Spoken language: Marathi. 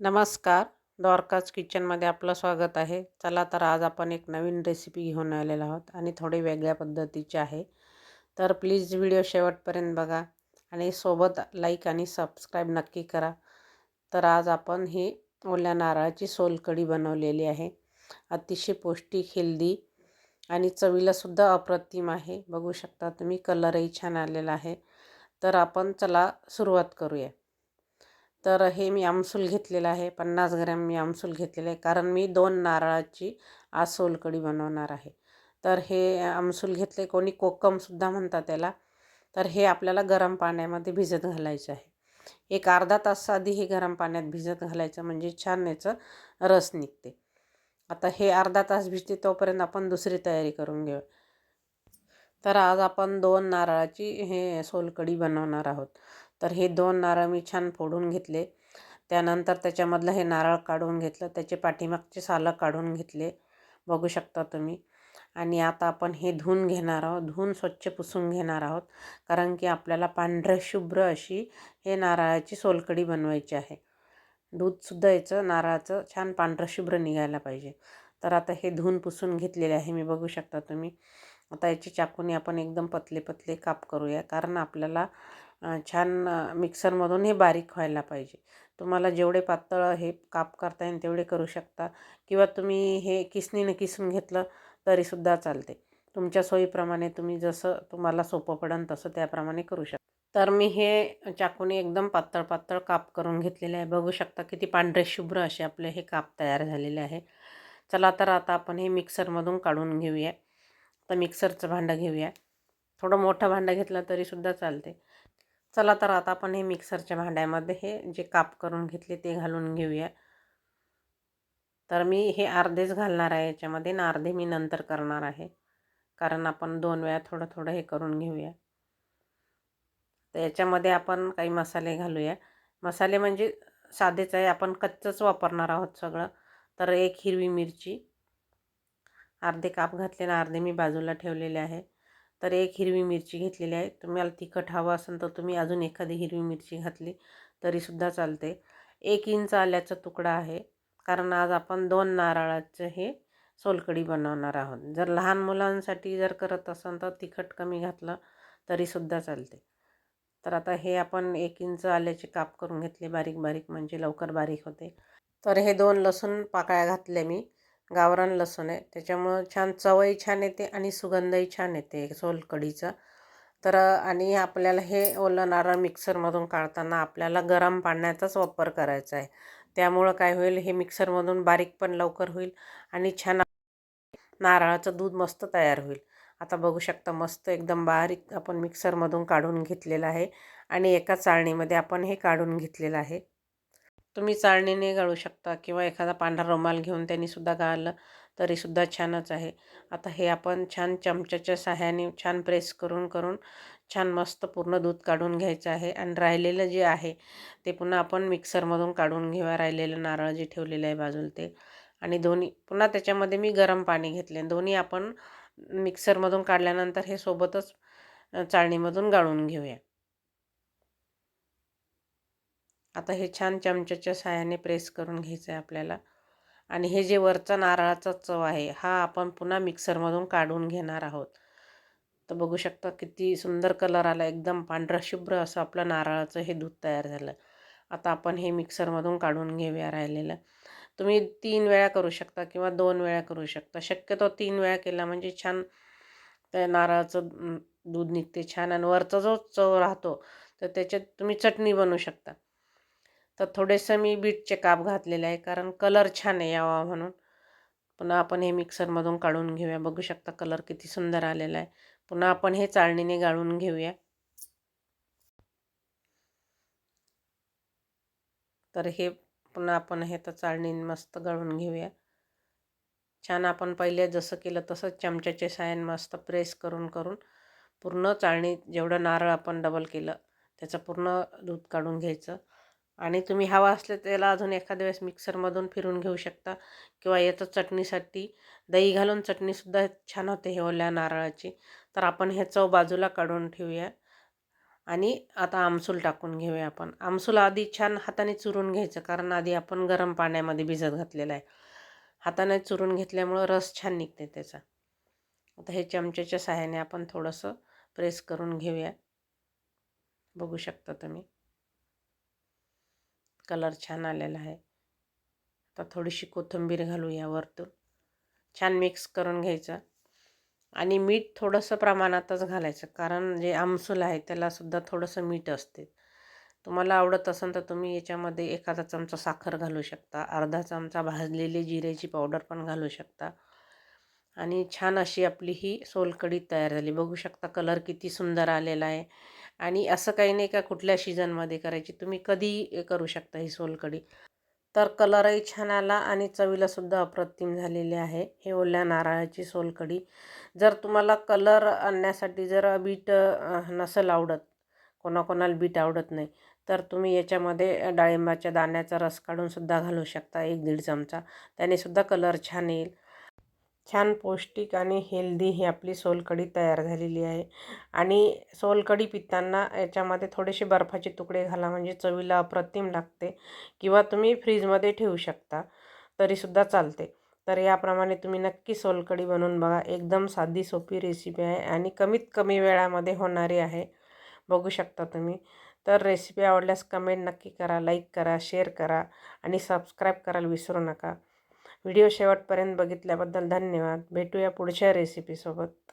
नमस्कार. द्वारकाज किचनमध्ये आपलं स्वागत आहे. चला तर आज आपण एक नवीन रेसिपी घेऊन आलेलो आहोत आणि थोडी वेगळ्या पद्धतीची आहे. तर प्लीज व्हिडिओ शेवटपर्यंत बघा आणि सोबत लाईक आणि सबस्क्राईब नक्की करा. तर आज आपण ही ओल्या नारळाची सोलकढी बनवलेली आहे. अतिशय पौष्टिक हेल्दी आणि चवीलासुद्धा अप्रतिम आहे. बघू शकता तुम्ही कलरही छान आलेला आहे. तर आपण चला सुरुवात करूया. तर हे मी आमसूल घेतलेलं आहे पन्नास ग्रॅम मी आमसूल घेतलेलं आहे कारण मी दोन नारळाची आज सोलकढी बनवणार आहे. तर हे आमसूल घेतले कोणी कोकमसुद्धा म्हणतात त्याला तर हे आपल्याला गरम पाण्यामध्ये भिजत घालायचं आहे. एक अर्धा तास आधी हे गरम पाण्यात भिजत घालायचं म्हणजे छान याचं रस निघते. आता हे अर्धा तास भिजते तोपर्यंत आपण दुसरी तयारी करून घेऊ. तर आज आपण दोन नारळाची हे सोलकढी बनवणार आहोत. तर हे दोन नारळ मी छान फोडून घेतले. त्यानंतर त्याच्यामधलं हे नारळ काढून घेतलं. त्याचे पाठीमागचे सालं काढून घेतले. बघू शकता तुम्ही. आणि आता आपण हे धुवून घेणार आहोत. धुवून स्वच्छ पुसून घेणार आहोत. कारण की आपल्याला पांढऱ्या शुभ्र अशी हे नारळाची सोलकढी बनवायची आहे. दूधसुद्धा याचं नारळाचं छान पांढरं शुभ्र निघायला पाहिजे. तर आता हे धुवून पुसून घेतलेले आहे मी. बघू शकता तुम्ही. आता याची चाकूने आपण एकदम पतले पतले काप करूया. कारण आपल्याला छान मिक्सरमधून हे बारीक व्हायला पाहिजे. तुम्हाला जेवढे पातळ हे काप करता येईल तेवढे करू शकता किंवा तुम्ही हे किसनीनं किसून घेतलं तरीसुद्धा चालते. तुमच्या सोयीप्रमाणे तुम्ही जसं तुम्हाला सोपं पडेल तसं त्याप्रमाणे करू शकता तर मी हे चाकूने एकदम पातळ पातळ काप करून घेतलेले आहे. बघू शकता किती पांढरे शुभ्र असे आपले हे काप तयार झालेले आहे. चला तर आता आपण हे मिक्सरमधून काढून घेऊया. तर मिक्सरचं भांडं घेऊया. थोडं मोठं भांडं घेतलं तरीसुद्धा चालते. चला तर आता आपण हे मिक्सरच्या भांड्यामध्ये हे जे काप करून घेतले ते घालून घेऊया. तर मी हे अर्धेच घालणार आहे याच्यामध्ये ना अर्धे मी नंतर करणार आहे. कारण आपण दोन वेळा थोडं थोडं हे करून घेऊया. तर याच्यामध्ये आपण काही मसाले घालूया. मसाले म्हणजे साधेच आहे. आपण कच्चंच वापरणार आहोत सगळं. तर एक हिरवी मिरची अर्धे काप घातले ना अर्धे मी बाजूला ठेवलेले आहे. तर एक हिरवी मिरची घेतलेली आहे. तुम्हाला तिखट हवं असेल तर तुम्ही अजून एखादी हिरवी मिरची घातली तरीसुद्धा चालते एक इंच आल्याचा तुकडा आहे. कारण आज आपण दोन नारळाचं हे सोलकडी बनवणार आहोत. जर लहान मुलांसाठी जर करत असाल तर तिखट कमी घातलं तरीसुद्धा चालते तर आता हे आपण एक इंच आल्याचे काप करून घेतले बारीक बारीक म्हणजे लवकर बारीक होते. तर हे दोन लसूण पाकळ्या घातल्या मी. गावरान लसूण आहे. त्याच्यामुळं छान चवही छान येते आणि सुगंधही छान येते सोलकडीचा. तर आणि आपल्याला हे ओलं नारळ मिक्सरमधून काढताना आपल्याला गरम पाण्याचाच वापर करायचा आहे. त्यामुळं काय होईल हे मिक्सरमधून बारीक पण लवकर होईल आणि छान नारळाचं दूध मस्त तयार होईल. आता बघू शकता मस्त एकदम बारीक आपण मिक्सरमधून काढून घेतलेलं आहे आणि एका चाळणीमध्ये आपण हे काढून घेतलेलं आहे. तुम्ही चाळणीने गाळू शकता किंवा एखादा पांढरा रुमाल घेऊन त्यांनीसुद्धा गाळलं तरीसुद्धा छानच आहे. आता हे आपण छान चमच्याच्या सहाय्याने छान प्रेस करून करून छान मस्त पूर्ण दूध काढून घ्यायचं आहे आणि राहिलेलं जे आहे ते पुन्हा आपण मिक्सरमधून काढून घेऊया. राहिलेलं नारळ जे ठेवलेलं आहे बाजूला ते. आणि दोन्ही पुन्हा त्याच्यामध्ये मी गरम पाणी घेतले दोन्ही आपण मिक्सरमधून काढल्यानंतर हे सोबतच चाळणीमधून गाळून घेऊया. आता हे छान चमच्याच्या साह्याने प्रेस करून घ्यायचं आहे आपल्याला. आणि हे जे वरचा नारळाचा चव आहे हा आपण पुन्हा मिक्सरमधून काढून घेणार आहोत. तर बघू शकता किती सुंदर कलर आला एकदम पांढरा शुभ्र असं आपलं नारळाचं हे दूध तयार झालं. आता आपण हे मिक्सरमधून काढून घेऊया राहिलेलं. तुम्ही तीन वेळा करू शकता किंवा दोन वेळा करू शकता. शक्यतो तीन वेळा केला म्हणजे छान त्या नारळाचं दूध निघते छान. आणि वरचा जो चव राहतो तर त्याच्यात तुम्ही चटणी बनवू शकता. तर थोडेसं मी बीटचे काप घातलेले आहे कारण कलर छान आहे यावा म्हणून. पुन्हा आपण हे मिक्सरमधून काढून घेऊया. बघू शकता कलर किती सुंदर आलेला आहे. पुन्हा आपण हे चाळणीने गाळून घेऊया. तर हे पुन्हा आपण हे तर चाळणीने मस्त गळून घेऊया. छान आपण पहिले जसं केलं तसंच चमच्याचे सायन मस्त प्रेस करून करून पूर्ण चाळणी जेवढं नारळ आपण डबल केलं त्याचं पूर्ण दूध काढून घ्यायचं. आणि तुम्ही हवा असले त्याला अजून एखाद्या वेळेस मिक्सरमधून फिरून घेऊ शकता किंवा याचं चटणीसाठी दही घालून चटणीसुद्धा छान होते हे ओल्या नारळाची. तर आपण हे चव बाजूला काढून ठेवूया. आणि आता आमसूल टाकून घेऊया आपण. आमसूल आधी छान हाताने चुरून घ्यायचं कारण आधी आपण गरम पाण्यामध्ये भिजत घातलेलं आहे. हाताने चुरून घेतल्यामुळं रस छान निघते त्याचा. आता हे चमच्याच्या सहाय्याने आपण थोडंसं प्रेस करून घेऊया. बघू शकता तुम्ही. कलर छान आलेला आहे. आता थोडीशी कोथिंबीर घालू यावरतून. छान मिक्स करून घ्यायचं. आणि मीठ थोडंसं प्रमाणातच घालायचं. कारण जे आमसूल आहे त्यालासुद्धा थोडंसं मीठ असते. तुम्हाला आवडत असेल तर तुम्ही याच्यामध्ये एखादा चमचा साखर घालू शकता. अर्धा चमचा भाजलेली जिऱ्याची पावडर पण घालू शकता. आणि छान अशी आपली ही सोलकढी तयार झाली. बघू शकता कलर किती सुंदर आलेला आहे. आणि असं काही नाही का कुठल्या सीझनमध्ये करायची. तुम्ही कधी करू शकता ही सोलकढी तर कलरही छान आला आणि चवीलासुद्धा अप्रतिम झालेली आहे. हे ओल्या नारळाची सोलकढी जर तुम्हाला कलर आणण्यासाठी जर बीट नसेल आवडत कोणाकोणाला बीट आवडत नाही तर तुम्ही याच्यामध्ये डाळिंबाच्या दाण्याचा रस काढूनसुद्धा घालू शकता एक दीड चमचा. त्यानेसुद्धा कलर छान येईल. छान पौष्टिक आणि हेल्दी ही आपली सोलकढी तयार झालेली आहे. आणि सोलकढी पिताना याच्यामध्ये थोडेसे बर्फाचे तुकडे घाला म्हणजे चवीला अप्रतिम लागते किंवा तुम्ही फ्रीजमध्ये ठेवू शकता तरीसुद्धा चालते. तर याप्रमाणे तुम्ही नक्की सोलकढी बनवून बघा. एकदम साधी सोपी रेसिपी आहे आणि कमीत कमी वेळामध्ये होणारी आहे. बघू शकता तुम्ही. तर रेसिपी आवडल्यास कमेंट नक्की करा लाईक करा शेअर करा आणि सबस्क्राईब करायला विसरू नका. व्हिडिओ शेवटपर्यंत बघितल्याबद्दल धन्यवाद. भेटूया पुढच्या रेसिपीसोबत